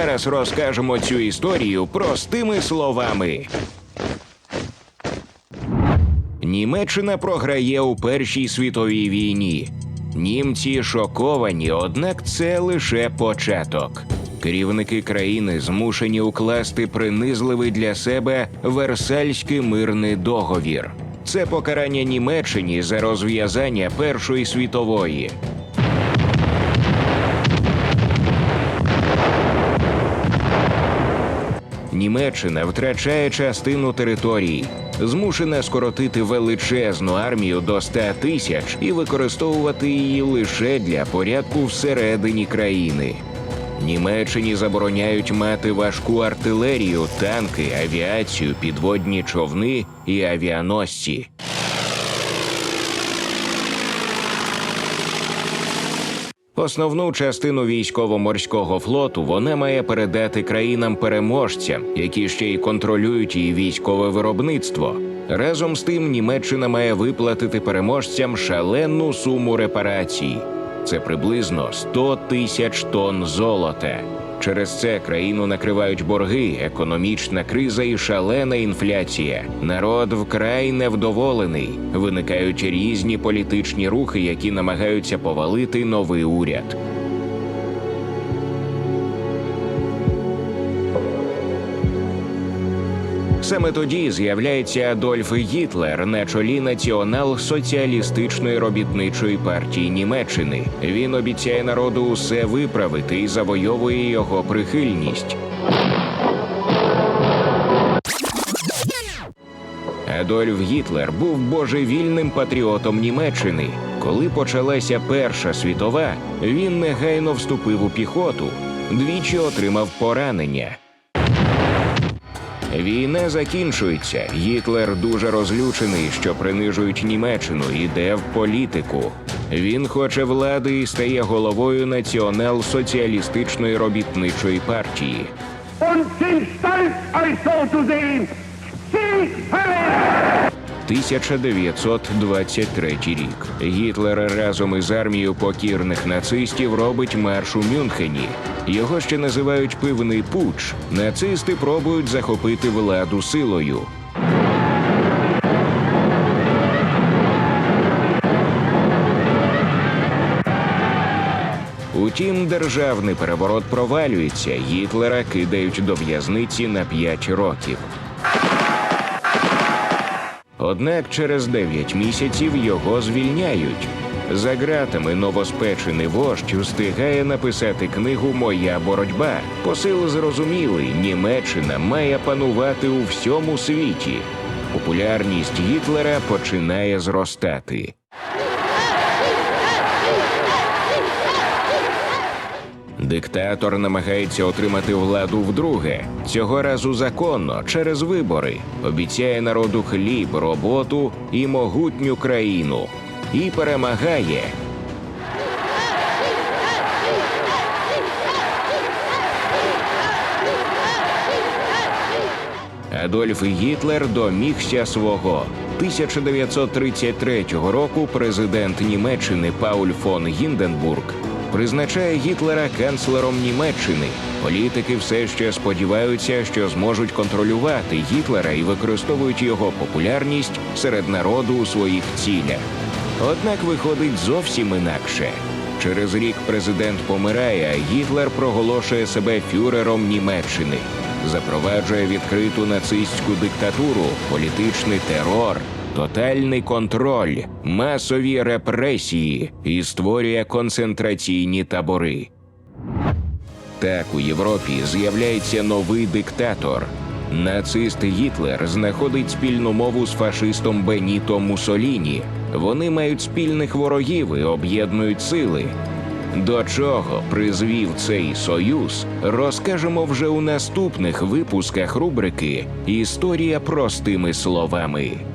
Зараз розкажемо цю історію простими словами. Німеччина програє у Першій світовій війні. Німці шоковані, однак це лише початок. Керівники країни змушені укласти принизливий для себе Версальський мирний договір. Це покарання Німеччині за розв'язання Першої світової. Німеччина втрачає частину територій, змушена скоротити величезну армію до 100 тисяч і використовувати її лише для порядку всередині країни. Німеччині забороняють мати важку артилерію, танки, авіацію, підводні човни і авіаносці. Основну частину військово-морського флоту вона має передати країнам-переможцям, які ще й контролюють її військове виробництво. Разом з тим, Німеччина має виплатити переможцям шалену суму репарацій. Це приблизно 100 тисяч тонн золота. Через це країну накривають борги, економічна криза і шалена інфляція. Народ вкрай невдоволений. Виникають різні політичні рухи, які намагаються повалити новий уряд. Саме тоді з'являється Адольф Гітлер на чолі націонал-соціалістичної робітничої партії Німеччини. Він обіцяє народу усе виправити і завойовує його прихильність. Адольф Гітлер був божевільним патріотом Німеччини. Коли почалася Перша світова, він негайно вступив у піхоту, двічі отримав поранення. Війна закінчується. Гітлер дуже розлючений, що принижують Німеччину, іде в політику. Він хоче влади і стає головою націонал-соціалістичної робітничої партії. heil! 1923 рік. Гітлер разом із армією покірних нацистів робить марш у Мюнхені. Його ще називають пивний пуч. Нацисти пробують захопити владу силою. Утім, державний переворот провалюється. Гітлера кидають до в'язниці на 5 років. Однак через 9 місяців його звільняють. За ґратами новоспечений вождь встигає написати книгу Моя боротьба. Посил зрозумілий, Німеччина має панувати у всьому світі. Популярність Гітлера починає зростати. Диктатор намагається отримати владу вдруге, цього разу законно, через вибори. Обіцяє народу хліб, роботу і могутню країну. І перемагає. Адольф Гітлер домігся свого. 1933 року президент Німеччини Пауль фон Гінденбург призначає Гітлера канцлером Німеччини. Політики все ще сподіваються, що зможуть контролювати Гітлера і використовують його популярність серед народу у своїх цілях. Однак виходить зовсім інакше. Через рік президент помирає, а Гітлер проголошує себе фюрером Німеччини, запроваджує відкриту нацистську диктатуру, політичний терор, тотальний контроль, масові репресії і створює концентраційні табори. Так у Європі з'являється новий диктатор. Нацист Гітлер знаходить спільну мову з фашистом Беніто Мусоліні. Вони мають спільних ворогів і об'єднують сили. До чого призвів цей союз, розкажемо вже у наступних випусках рубрики Історія простими словами.